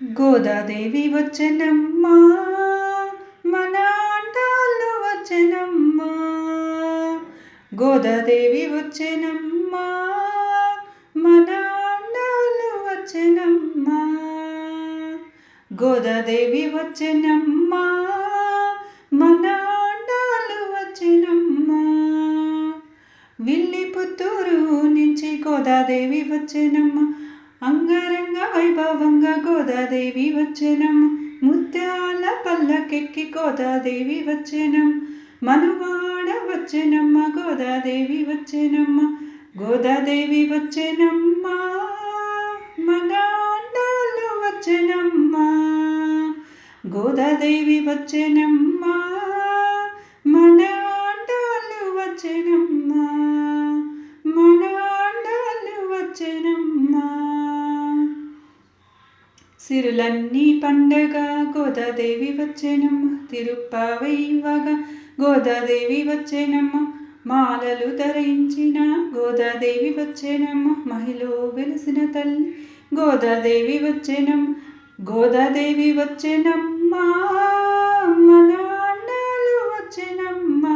గోదాదేవి వచ్చనమ్మా మన ఆండాళ్ళు వచ్చనమ్మా గోదాదేవి వచ్చనమ్మా మన ఆండాళ్ళు వచ్చనమ్మా గోదాదేవి వచ్చనమ్మా మన ఆండాళ్ళు వచ్చనమ్మా విల్లి పుత్తూరు నుంచి గోదాదేవి వచ్చనమ్మా అంగరంగ వైభవంగా గోదాదేవి వచ్చనం. ముత్యాల పల్లకెక్కి గోదాదేవి వచ్చనం. మనువాడ వచ్చెనమ్మ గోదాదేవి వచ్చెనమ్మ. గోదాదేవి వచ్చెనమ్మ. మన వచ్చనమ్మ. వచ్చెనమ్మ గోదాదేవి వచ్చెనమ్మ. మనాండాలు ఆండాళ్ళు వచ్చెనమ్మ. సిరులన్నీ పండగ గోదాదేవి వచ్చేనమ్మ తిరుప్పావైవగా గోదాదేవి వచ్చేనమ్మ మాలలు ధరించిన గోదాదేవి వచ్చేనమ్మ మహిళ వెలిసిన తల్లి గోదాదేవి వచ్చేనమ్మ గోదాదేవి వచ్చేనమ్మ మన వచ్చేనమ్మ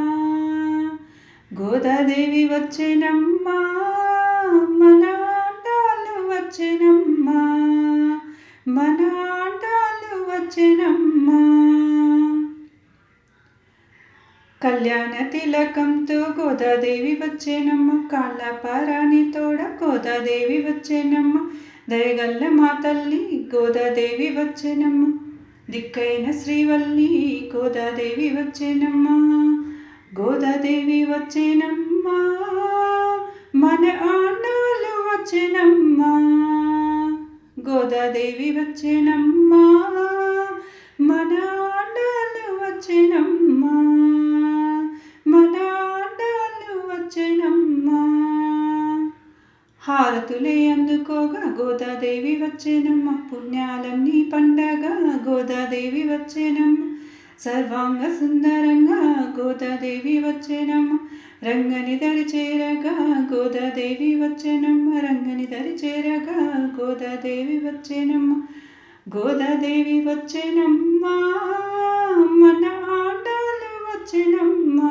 గోదాదేవి వచ్చేనమ్మ మన అమ్మా. కళ్యాణ తిలకంతో గోదాదేవి వచ్చేనమ్మ కాళ్ళ పారాణి తోడ గోదాదేవి వచ్చేనమ్మ దయగల్ల మా తల్లి గోదాదేవి వచ్చేనమ్మ దిక్కైన శ్రీవల్లి గోదాదేవి వచ్చేనమ్మ గోదాదేవి వచ్చేనమ్మా మన ఆండాలు వచ్చేనమ్మా గోదాదేవి వచ్చేనమ్మా. మన ఆండాలు వచ్చేనమ్మా. మన ఆండాలు వచ్చేనమ్మా. హారతులే అందుకోగా గోదాదేవి వచ్చేనమ్మ. పుణ్యాలన్నీ పండగ గోదాదేవి వచ్చేనమ్మ. సర్వాంగ సుందరంగా గోదాదేవి వచ్చేనమ్మ. రంగని దరి చేరగా గోదాదేవి వచ్చేనమ్మ. రంగని దరి చేరగా గోదాదేవి వచ్చేనమ్మ. గోదాదేవి వచ్చెనమ్మా మన ఆటలు వచ్చెనమ్మా.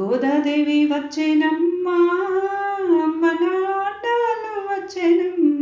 గోదాదేవి వచ్చెనమ్మా మన ఆటలు వచ్చెనమ్మా.